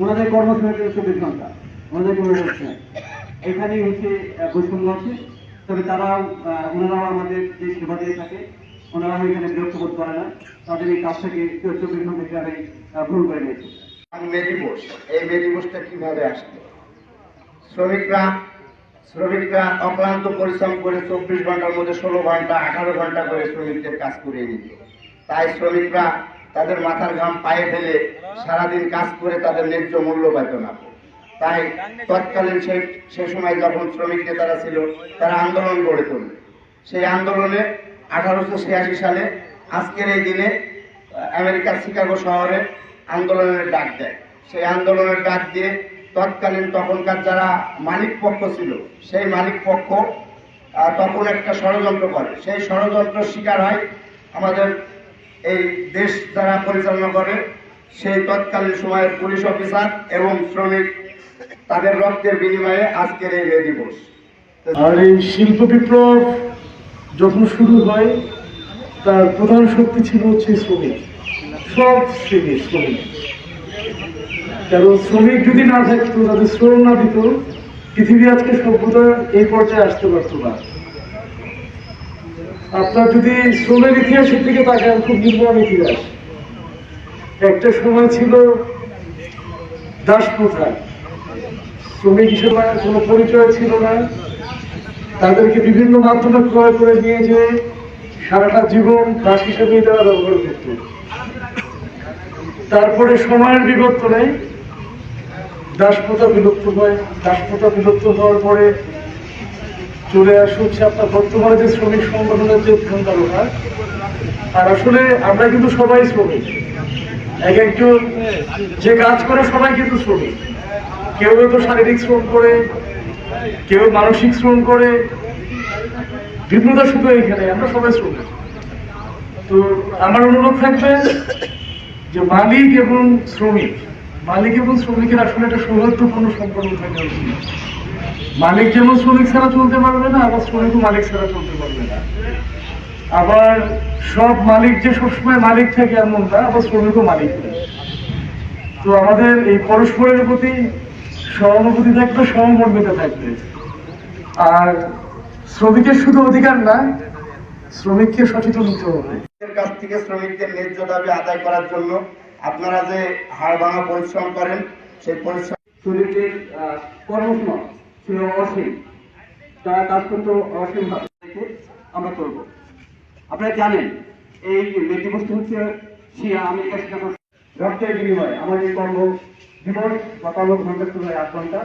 ওনাদের কর্মসময় চব্বিশ ঘণ্টা ওনাদের কোনো রোজ নেই হচ্ছে বৈষম্য আছে তবে তারাও ওনারাও আমাদের যে সেবা দিয়ে থাকে, ওনারাও এখানে বিরক্ত বোধ করে না। তাদের এই কাজটাকে চব্বিশ ঘণ্টা হিসাবে গ্রহণ করে নিয়েছে। মে দিবস এই মে দিবসটা কীভাবে আসলো? শ্রমিকরা শ্রমিকরা অক্লান্ত পরিশ্রম করে চব্বিশ ঘণ্টার মধ্যে ষোলো ঘণ্টা, আঠারো ঘণ্টা করে শ্রমিকদের কাজ করিয়ে নিত তাই শ্রমিকরা তাদের মাথার ঘাম পায়ে ফেলে সারাদিন কাজ করে তাদের ন্যায্য মূল্য পাইত না। তাই তৎকালীন সেই সে সময় যখন শ্রমিক নেতারা ছিল, তারা আন্দোলন গড়ে তোলে। সেই আন্দোলনে আঠারোশো ছিয়াশি সালে আজকের এই দিনে, আমেরিকার শিকাগো শহরে আন্দোলনের ডাক দেয়। সেই আন্দোলনের ডাক দিয়ে তৎকালীন তখনকার যারা মালিক পক্ষ ছিল, সেই মালিক পক্ষ তখন একটা ষড়যন্ত্র করে। সেই ষড়যন্ত্র শিকার হয় আমাদের এই দেশ যারা পরিচালনা করে সেই তৎকালীন সময়ের পুলিশ অফিসার এবং শ্রমিক। তাদের রক্তের বিনিময়ে আজকের এই মে দিবস আর এই শিল্প বিপ্লব যখন শুরু হয়, তার প্রধান শক্তি ছিল হচ্ছে শ্রমিক। সব শ্রেণির শ্রমিক। কারণ শ্রমিক যদি না থাকতো, তাদের শ্রম না দিত, পৃথিবী আজকে সভ্যতা এই পর্যায়ে আসতে পারতো না। আপনার যদি শ্রমের ইতিহাসের দিকে তাকান, খুব নির্মম ইতিহাস। একটা সময় ছিল দাস প্রথা শ্রমিক হিসেবে কোনো পরিচয় ছিল না। তাদেরকে বিভিন্ন মাধ্যমে ক্রয় করে নিয়ে যে সারাটা জীবন দাস হিসেবে তারা ব্যবহার করত। তারপরে সময়ের বিবর্তনে দাসপ্রথা বিলুপ্ত হয়। দাসপ্রথা বিলুপ্ত হওয়ার পরে চলে আসে হচ্ছে আপনার বর্তমানে যে শ্রমিক সংগঠনের যে ধারণা আর আসলে আমরা কিন্তু সবাই শ্রমিক। এক একজন যে কাজ করে সবাই কিন্তু শ্রমিক। কেউ হয়তো শারীরিক শ্রম করে, কেউ মানসিক শ্রম করে। ভিন্নতা শুধু এখানে আমরা সবাই শ্রমিক। তো আমার অনুরোধ থাকবে যে মালিক এবং শ্রমিক, মালিক এবং শ্রমিকের আসলে একটা সৌহার্দ্যপূর্ণ সম্পর্ক থাকা উচিত মালিক যেমন শ্রমিক ছাড়া চলতে পারবে না, আবার শ্রমিকও মালিক ছাড়া চলতে পারবে না। আবার সব মালিক যে সবসময় মালিক থাকে এমন না আবার শ্রমিকও মালিক নেই তো আমাদের এই পরস্পরের প্রতি সহানুভূতি থাকবে সহমর্মিতা থাকবে। আর শ্রমিকের শুধু অধিকার না শ্রমিককে সচেতন হতে হবে কাছ থেকে শ্রমিকদের ন্যায্য দাবি আদায় করার জন্য আপনারা যে হাড় ভাঙা পরিশ্রম করেন সেই পরিশ্রম কর্মসময় ছিল অসীম। তারা কাজ করতো অসীম আমরা করব। আপনারা জানেন এই মে দিবসটি হচ্ছে শিয়া আমেরিকা রক্তের বিনিময়ে। আমার এই কর্ম দিবস বা কর্ম ঘণ্টা শুরু হয় আট ঘণ্টা